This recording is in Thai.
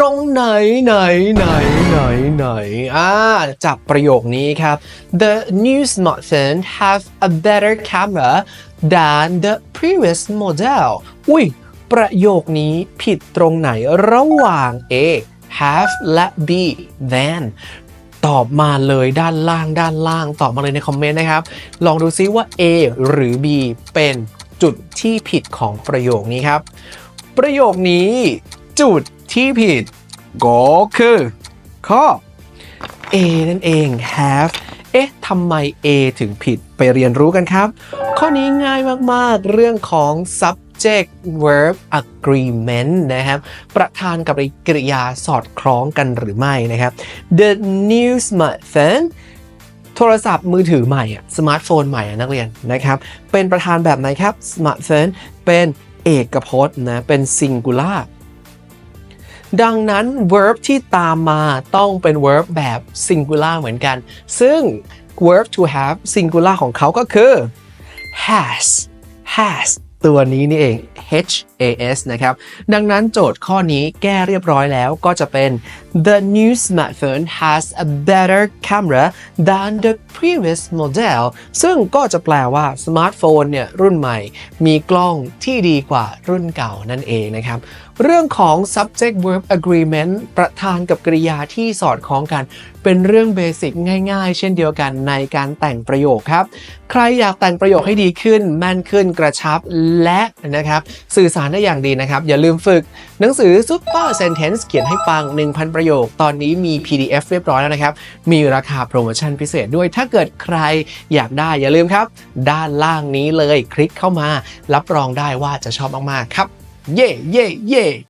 ตรงไหนไหนไหนไหนไหนอ่าจากประโยคนี้ครับ The new smartphone have a better camera than the previous model อุ้ยประโยคนี้ผิดตรงไหนระหว่าง A have และ B than ตอบมาเลยด้านล่างด้านล่าง ตอบมาเลยในคอมเมนต์นะครับ ลองดูซิว่า A หรือ B เป็นจุดที่ผิดของประโยคนี้ครับ ประโยคนี้จุด ที่ผิดก็คือข้อ A นั่นเอง have เอ๊ะทำไม A ถึงผิดไปเรียนรู้กันครับ ข้อนี้ง่ายมากๆ เรื่องของ subject verb agreement นะครับ ประธานกับกริยาสอดคล้องกันหรือไม่นะครับ The new smartphone โทรศัพท์มือถือใหม่อะสมาร์ทโฟนใหม่อะนักเรียนนะครับ เป็นประธานแบบไหนครับ smartphone เป็นเอกพจน์นะ เป็น singular ดังนั้น verb ที่ตามมาต้องเป็น verb แบบ singular เหมือนกัน ซึ่ง verb to have singular ของเขาก็คือ has has ตัวนี้นี่เอง H A S นะครับ ดังนั้นโจทย์ข้อนี้แก้เรียบร้อยแล้วก็จะเป็น the new smartphone has a better camera than the previous model ซึ่งก็จะแปลว่าสมาร์ทโฟนเนี่ยรุ่นใหม่ มีกล้องที่ดีกว่ารุ่นเก่านั่นเองนะครับ เรื่องของ subject verb agreement ประธานกับกริยาที่สอดคล้องกัน เป็นเรื่องเบสิกง่ายๆ เช่นเดียวกันในการแต่งประโยคครับ ใครอยากแต่งประโยคให้ดีขึ้น แม่นขึ้นกระชับและนะครับสื่อสารได้อย่างดีนะครับ อย่าลืมฝึกหนังสือ Super Sentence เขียนให้ฟัง 1,000 ประโยค ตอนนี้มี PDF เรียบร้อยแล้วนะครับ มีราคาโปรโมชั่นพิเศษด้วยถ้าเกิดใครอยากได้อย่าลืมครับ ด้านล่างนี้เลยคลิกเข้ามา รับรองได้ว่าจะชอบมาก ๆ ครับ เย่เย่เย่